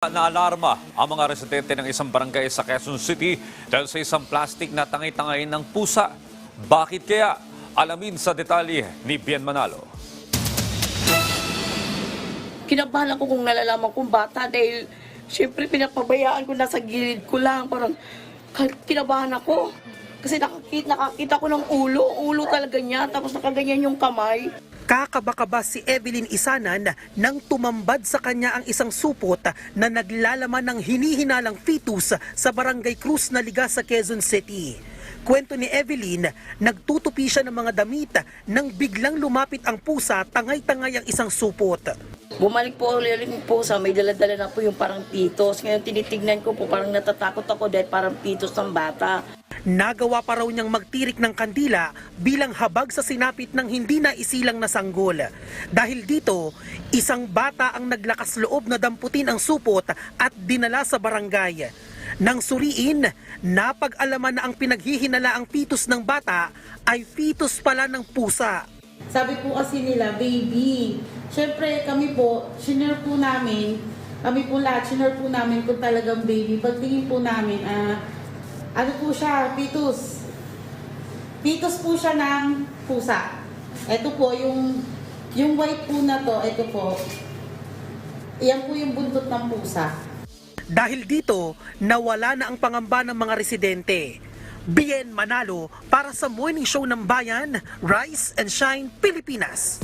Naalarma ang mga residente ng isang barangay sa Quezon City dahil sa isang plastic na tangay-tangay ng pusa. Bakit kaya? Alamin sa detalye ni Bien Manalo. Kinabahan ako kung nalalaman kong bata dahil syempre pinapabayaan ko nasa gilid ko lang. Parang kinabahan ako. Kasi nakakita, nakakita ko ng ulo. Ulo talaga niya. Tapos nakaganyan yung kamay. Kakabakaba si Evelyn Isanan nang tumambad sa kanya ang isang supot na naglalaman ng hinihinalang fetus sa Barangay Cruz na Liga sa Quezon City. Kwento ni Evelyn, nagtutupi siya ng mga damit nang biglang lumapit ang pusa, tangay-tangay ang isang supot. Bumalik po ulit yung pusa. May daladala na po yung parang pitos. Ngayon tinitignan ko po parang natatakot ako dahil parang pitos ng bata. Nagawa pa raw niyang magtirik ng kandila bilang habag sa sinapit ng hindi na isilang na sanggol. Dahil dito, isang bata ang naglakas loob na damputin ang supot at dinala sa barangay. Nang suriin, napag-alaman na ang pinaghihinalaang pitos ng bata ay pitos pala ng pusa. Sabi po kasi nila, baby. Siyempre, kami po, shinare po namin, kami po lahat, shinare po namin kung talagang baby. Pagtingin po namin, ah, ano po siya, pitus. Pitus po siya ng pusa. Ito po, yung, yung white po na to, ito po, yan po yung buntot ng pusa. Dahil dito, nawala na ang pangamba ng mga residente. Bien Manalo para sa Morning Show ng Bayan, Rise and Shine, Pilipinas.